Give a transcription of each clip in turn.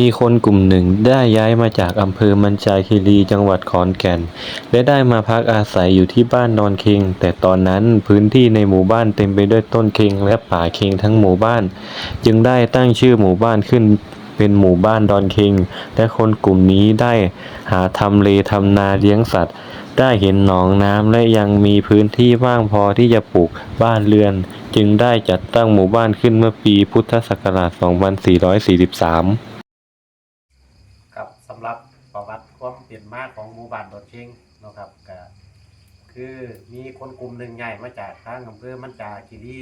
มีคนกลุ่มหนึ่งได้ย้ายมาจากอำเภอมันจาคีรีจังหวัดขอนแก่น และได้มาพักอาศัยอยู่ที่บ้านดอนเคงแต่ตอนนั้นพื้นที่ในหมู่บ้านเต็มไปด้วยต้นเคงและป่าเคงทั้งหมู่บ้าน จึงได้ตั้งชื่อหมู่บ้านขึ้นเป็นหมู่บ้านดอนเคงและคนกลุ่มนี้ได้หาทำเลทำนาเลี้ยงสัตว์ ได้เห็นหนองน้ำและยังมีพื้นที่ว่างพอที่จะปลูกบ้านเรือน จึงได้จัดตั้งหมู่บ้านขึ้นเมื่อปีพุทธศักราช 2443 ครับสำหรับประวัติความเปลี่ยนมาของหมู่บ้านดอนเชียงเนาะครับก็คือมีคนกลุ่มหนึ่งใหญ่มาจากทางอำเภอมันจาคีรี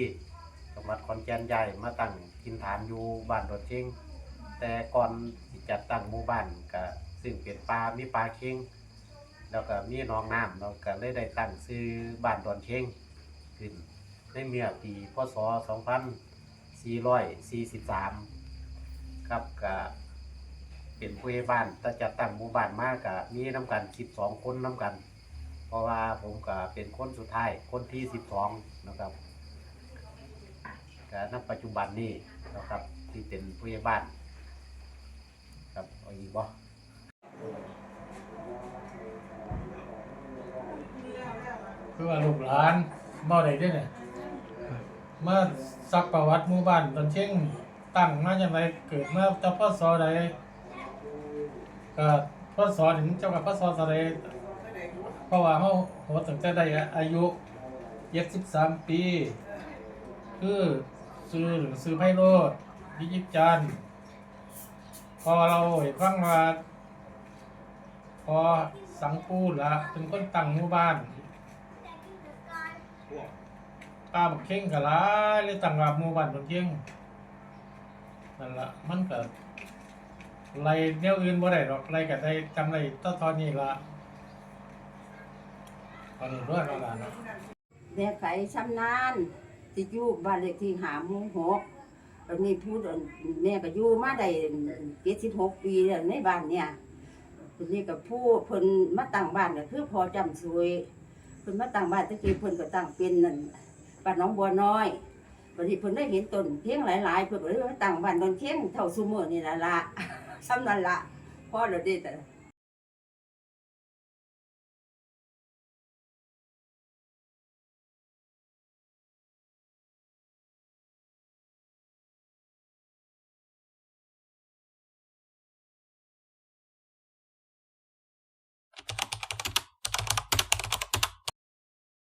จังหวัดขอนแก่นใหญ่มาตั้งกินฐานอยู่บ้านดอนเชียงแต่ก่อนที่จะตั้งหมู่บ้านก็ซึ่งเป็นป่ามีป่าเค็งแล้วก็มีหนองน้ำเราก็เลยได้ตั้งชื่อบ้านดอนเชียงขึ้นในเมื่อปีพศ 2443 ครับก็ เป็นผู้ใหญ่บ้านถ้าจะตั้งหมู่บ้านมากกะมีน้ำกันสิบสองคนน้ำกัน เพราะว่าผมก็เป็นคนสุดท้ายคนที่สิบสองนะครับก็ณปัจจุบันนี้นะครับที่เป็นผู้ใหญ่บ้าน ครับเอาอีกบ่คือว่าลูกหลานบ่ได้ด้อเนี่ยมาซักประวัติหมู่บ้านตอนเชียงตั้งมาจังไดเกิดมาแต่พศใด ก็พศถึงเจ้ากับพศเท่าใดเพราะว่าเฮาโหตั้งแต่ได้อายุ73ปี คือซื้อหรือซื้อไพโรดดิจิจันทร์พอเราเห็นฟังว่าพอสังกูลละเป็นคนตั้งหมู่บ้านป้าบักเข่งกะลายเลยตั้งว่าหมู่บ้านบักเข่งนั่นละมันก็ ไล่แนวอื่นบ่ได้หรอกไล่ก็ได้จำได้เท่าเทอนี้ละตอนนี้ด้วยแล้วล่ะเนาะแม่ไขชำนาญที่อยู่บ้านเลขที่หาหมู่หกอันนี้พูดอันแม่ก็อยู่มาได้เจ็ดสิบหกปีแล้วในบ้านเนี่ยทีนี้ก็ผู้เพิ่นมาตั้งบ้านก็คือพอจำสวยเพิ่นมาตั้งบ้านตะกี้เพิ่นก็ตั้งเป็นนั่นบ้านน้องบัวน้อยวันนี้เพิ่นได้เห็นต้นเทียงหลายๆเพิ่นก็เลยมาตั้งบ้านดอนเทียงเท่าซุมื้อนี่ละละ ซ้ำนั่นละพ่อเราได้แต่